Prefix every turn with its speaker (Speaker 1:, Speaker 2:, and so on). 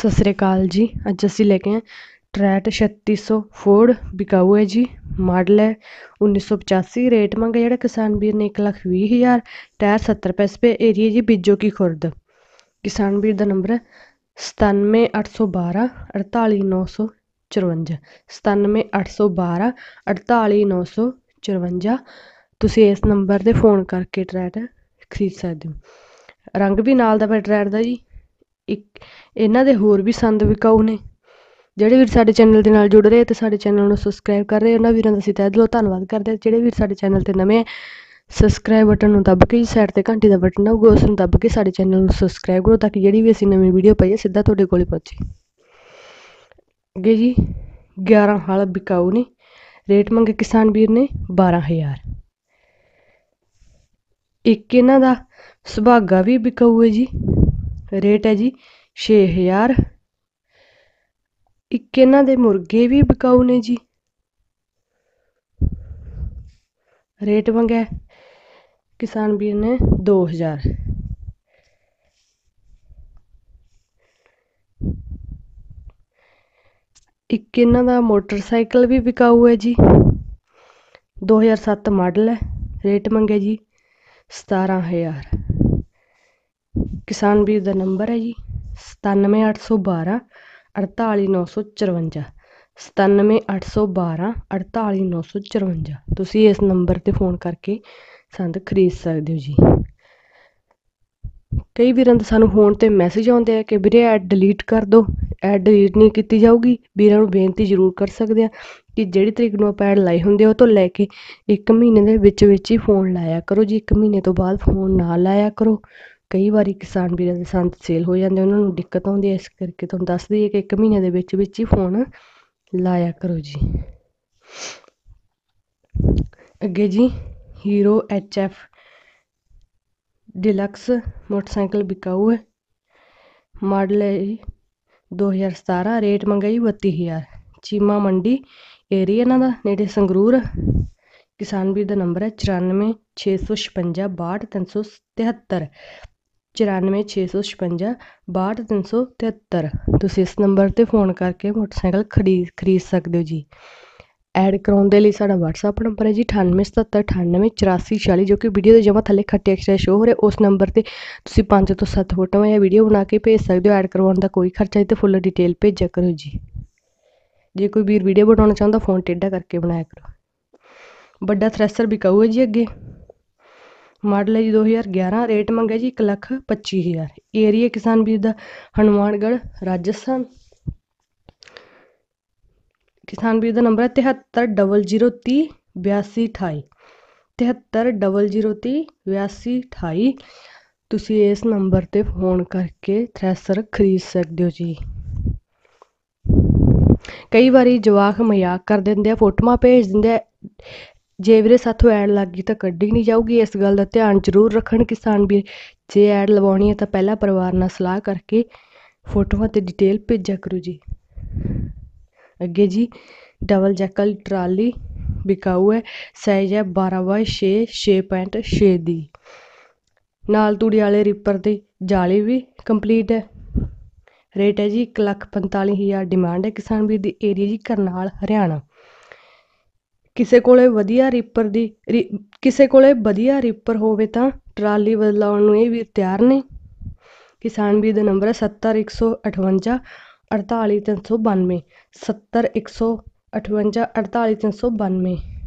Speaker 1: ਸਤਿ ਸ੍ਰੀ ਅਕਾਲ ਜੀ। ਅੱਜ ਅਸੀਂ ਲੈ ਕੇ ਆਏ ਟਰੈਟ 3600 ਫੋਰਡ ਬਿਕਾਊ ਹੈ ਜੀ। ਮਾਡਲ ਹੈ 1985 ਰੇਟ ਮੰਗਾ ਜਿਹੜਾ ਕਿਸਾਨ ਵੀਰ ਨੇ 1 ਲੱਖ ਵੀਹ ਹਜ਼ਾਰ। ਟਾਇਰ 70 ਪੈਸੇ ਪੇ ਏਰੀਆ ਜੀ ਬੀਜੋ ਕੀ ਖੁਰਦ। ਕਿਸਾਨ ਵੀਰ ਦਾ ਨੰਬਰ ਹੈ 97812 48954 97812 48954 ਤੁਸੀਂ ਇਸ ਨੰਬਰ ਤੇ ਫੋਨ ਕਰਕੇ ਟਰੈਟ ਖਰੀਦ ਸਕਦੇ ਹੋ। ਰੰਗ ਵੀ ਨਾਲ ਦਾ ਪਿਆ ਟਰੈਟ ਦਾ ਜੀ। ਇੱਕ ਇਹਨਾਂ ਦੇ ਹੋਰ ਵੀ ਸੰਦ ਵਿਕਾਊ ਨੇ। ਜਿਹੜੇ ਵੀਰ ਸਾਡੇ ਚੈਨਲ ਦੇ ਨਾਲ ਜੁੜ ਰਹੇ ਅਤੇ ਸਾਡੇ ਚੈਨਲ ਨੂੰ ਸਬਸਕ੍ਰਾਈਬ ਕਰ ਰਹੇ, ਉਹਨਾਂ ਵੀਰਾਂ ਦਾ ਅਸੀਂ ਤਹਿ ਦਿਲੋਂ ਧੰਨਵਾਦ ਕਰਦੇ ਹਾਂ। ਜਿਹੜੇ ਵੀਰ ਸਾਡੇ ਚੈਨਲ ਤੇ ਨਵੇਂ ਹੈ ਸਬਸਕ੍ਰਾਈਬ ਬਟਨ ਨੂੰ ਦੱਬ ਕੇ ਜੀ ਸਾਈਡ ਤੇ ਘੰਟੀ ਦਾ ਬਟਨ ਆਊਗਾ, ਉਸ ਨੂੰ ਦੱਬ ਕੇ ਸਾਡੇ ਚੈਨਲ ਨੂੰ ਸਬਸਕ੍ਰਾਈਬ ਕਰੋ ਤਾਂ ਕਿ ਜਿਹੜੀ ਵੀ ਅਸੀਂ ਨਵੀਂ ਵੀਡੀਓ ਪਾਈਏ ਸਿੱਧਾ ਤੁਹਾਡੇ ਕੋਲੇ ਪਹੁੰਚੇ। ਅੱਗੇ ਜੀ 11 ਹਲ ਵਿਕਾਊ ਨੇ। ਰੇਟ ਮੰਗੇ ਕਿਸਾਨ ਵੀਰ ਨੇ 12000 ਇੱਕ ਇਹਨਾਂ ਦਾ ਸੁਭਾਗਾ ਵੀ ਵਿਕਾਊ ਹੈ ਜੀ। ਰੇਟ ਹੈ ਜੀ 6000 ਇੱਕ ਇਹਨਾਂ ਦੇ ਮੁਰਗੇ ਵੀ ਬਕਾਊ ਨੇ ਜੀ। ਰੇਟ ਮੰਗਿਆ ਕਿਸਾਨ ਵੀਰ ਨੇ 2000 ਇੱਕ ਇਹਨਾਂ ਦਾ ਮੋਟਰਸਾਈਕਲ ਵੀ ਵਿਕਾਊ ਹੈ ਜੀ। 2007 ਮਾਡਲ ਹੈ, ਰੇਟ ਮੰਗਿਆ ਜੀ 17000 ਕਿਸਾਨ ਵੀਰ ਦਾ ਨੰਬਰ ਹੈ ਜੀ, ਸਤਾਨਵੇਂ ਅੱਠ ਸੌ 97812 48954 97812 48954 ਤੁਸੀਂ ਇਸ ਨੰਬਰ ਤੇ ਫੋਨ ਕਰਕੇ ਸੰਦ ਖਰੀਦ ਸਕਦੇ ਹੋ ਜੀ। ਕਈ ਵੀਰਾਂ ਦੇ ਸਾਨੂੰ ਫੋਨ ਤੇ ਮੈਸੇਜ ਆਉਂਦੇ ਆ ਕਿ ਵੀਰੇ ਐਡ ਡਿਲੀਟ ਕਰ ਦਿਓ, ਐਡ ਡਿਲੀਟ ਨਹੀਂ ਕੀਤੀ ਜਾਊਗੀ। ਵੀਰਾਂ ਨੂੰ ਬੇਨਤੀ ਜ਼ਰੂਰ ਕਰ ਸਕਦੇ ਆ ਕਿ ਜਿਹੜੀ ਤਰੀਕ ਨੂੰ ਆਪਾਂ ਐਡ ਲਾਈ ਹੁੰਦੀ ਆ, ਉਹ ਤੋਂ ਲੈ ਕੇ ਇੱਕ ਮਹੀਨੇ ਦੇ ਵਿੱਚ ਵਿੱਚ ਹੀ ਫੋਨ ਲਾਇਆ ਕਰੋ ਜੀ। ਇੱਕ ਮਹੀਨੇ ਤੋਂ ਬਾਅਦ ਫੋਨ ਨਾ ਲਾਇਆ ਕਰੋ। ਕਈ ਵਾਰੀ ਕਿਸਾਨ ਵੀਰਾਂ ਦੇ ਸੰਦ ਸੇਲ ਹੋ ਜਾਂਦੇ ਉਹਨਾਂ ਨੂੰ ਦਿੱਕਤ ਆਉਂਦੀ ਹੈ ਇਸ ਕਰਕੇ ਤੁਹਾਨੂੰ ਦੱਸ ਦਈਏ ਕਿ ਇੱਕ ਮਹੀਨੇ ਦੇ ਵਿੱਚ ਵਿੱਚ ਹੀ ਫੋਨ ਲਾਇਆ ਕਰੋ ਜੀ। ਅੱਗੇ ਜੀ Hero H F deluxe motorcycle ਵਿਕਾਊ ਹੈ। ਮਾਡਲ ਹੈ ਜੀ 2017 ਰੇਟ ਮੰਗਾਈ 32000 ਚੀਮਾ ਮੰਡੀ ਏਰੀਆ ਇਹਨਾਂ ਦਾ, ਨੇੜੇ ਸੰਗਰੂਰ। ਕਿਸਾਨ ਵੀਰ ਦਾ ਨੰਬਰ ਹੈ 94656 62373 94656 62373 ਤੁਸੀਂ ਇਸ ਨੰਬਰ ਤੇ ਫੋਨ ਕਰਕੇ ਮੋਟਰਸਾਈਕਲ ਖਰੀਦ ਖਰੀਦ ਸਕਦੇ ਹੋ ਜੀ। ਐਡ ਕਰਾਉਣ ਦੇ ਲਈ ਸਾਡਾ ਵਟਸਐਪ ਨੰਬਰ ਹੈ ਜੀ 9877988440 ਜੋ ਕਿ ਵੀਡੀਓ ਦੇ ਜਮਾ ਥੱਲੇ ਖੱਟੇ ਅਕਸ਼ਰ ਸ਼ੋ ਹੋ ਰਿਹਾ। ਉਸ ਨੰਬਰ ਤੇ ਤੁਸੀਂ ਪੰਜ ਤੋਂ ਸੱਤ ਫੋਟੋਆਂ ਜਾਂ ਵੀਡੀਓ ਬਣਾ ਕੇ ਭੇਜ ਸਕਦੇ ਹੋ। ਐਡ ਕਰਵਾਉਣ ਦਾ ਕੋਈ ਖਰਚਾ ਨਹੀਂ ਤੇ ਫੁੱਲ ਡਿਟੇਲ ਭੇਜਿਆ ਕਰੋ ਜੀ। ਜੇ ਕੋਈ ਵੀਰ ਵੀਡੀਓ ਬਣਾਉਣਾ ਚਾਹੁੰਦਾ, ਫੋਨ ਟੇਢਾ ਕਰਕੇ ਬਣਾਇਆ ਕਰੋ। ਵੱਡਾ ਥ੍ਰੈਸ਼ਰ ਵਿਕਾਊ ਹੈ ਜੀ ਅੱਗੇ। ਮਾਡਲ ਹੈ ਜੀ 2011 ਰੇਟ ਮੰਗਿਆ ਜੀ 1 ਲੱਖ 25000 ਏਰੀਆ ਕਿਸਾਨ ਵੀਰ ਦਾ ਹਨੂਮਾਨਗੜ੍ਹ, ਰਾਜਸਥਾਨ। ਕਿਸਾਨ ਵੀਰ ਦਾ ਨੰਬਰ ਹੈ ਤਿਹੱਤਰ ਡਬਲ ਜ਼ੀਰੋ ਤੀਹ, ਬਿਆਸੀ, ਅਠਾਈ। ਤੁਸੀਂ ਇਸ ਨੰਬਰ ਤੇ ਫੋਨ ਕਰਕੇ ਥ੍ਰੈਸ਼ਰ ਖਰੀਦ ਸਕਦੇ ਹੋ ਜੀ। ਕਈ ਵਾਰੀ ਜਵਾਕ ਮਜ਼ਾਕ ਕਰ ਦਿੰਦੇ ਆ, ਫੋਟੋਆਂ ਭੇਜ ਦਿੰਦੇ ਆ। ਜੇ ਵੀਰੇ ਸਾਥੋਂ ਐਡ ਲੱਗ ਗਈ ਤਾਂ ਕੱਢੀ ਨਹੀਂ ਜਾਊਗੀ, ਇਸ ਗੱਲ ਦਾ ਧਿਆਨ ਜ਼ਰੂਰ ਰੱਖਣ ਕਿਸਾਨ ਵੀਰ। ਜੇ ਐਡ ਲਵਾਉਣੀ ਹੈ ਤਾਂ ਪਹਿਲਾਂ ਪਰਿਵਾਰ ਨਾਲ ਸਲਾਹ ਕਰਕੇ ਫੋਟੋਆਂ ਤੇ ਡਿਟੇਲ ਭੇਜਿਆ ਕਰੋ ਜੀ। ਅੱਗੇ ਜੀ ਡਬਲ ਜੈਕਲ ਟਰਾਲੀ ਵਿਕਾਊ ਹੈ ਸਾਈਜ਼ ਹੈ 12 ਬਾਈ 6 6.6 ਦੀ। ਨਾਲ ਤੂੜੀ ਵਾਲੇ ਰੀਪਰ ਦੀ ਜਾਲੀ ਵੀ ਕੰਪਲੀਟ ਹੈ। ਰੇਟ ਹੈ ਜੀ 1 ਲੱਖ 45000 ਡਿਮਾਂਡ ਹੈ ਕਿਸਾਨ ਵੀਰ ਦੀ ਏਰੀਆ ਜੀ ਕਰਨਾਲ, ਹਰਿਆਣਾ। ਕਿਸੇ ਕੋਲ ਵਧੀਆ ਰੀਪਰ ਦੀ ਕਿਸੇ ਕੋਲ ਵਧੀਆ ਰੀਪਰ ਹੋਵੇ ਤਾਂ ਟਰਾਲੀ ਬਦਲਾਉਣ ਨੂੰ ਇਹ ਵੀਰ ਤਿਆਰ ਨੇ। ਕਿਸਾਨ ਵੀਰ ਦਾ ਨੰਬਰ ਹੈ 70158 48392 70158 48392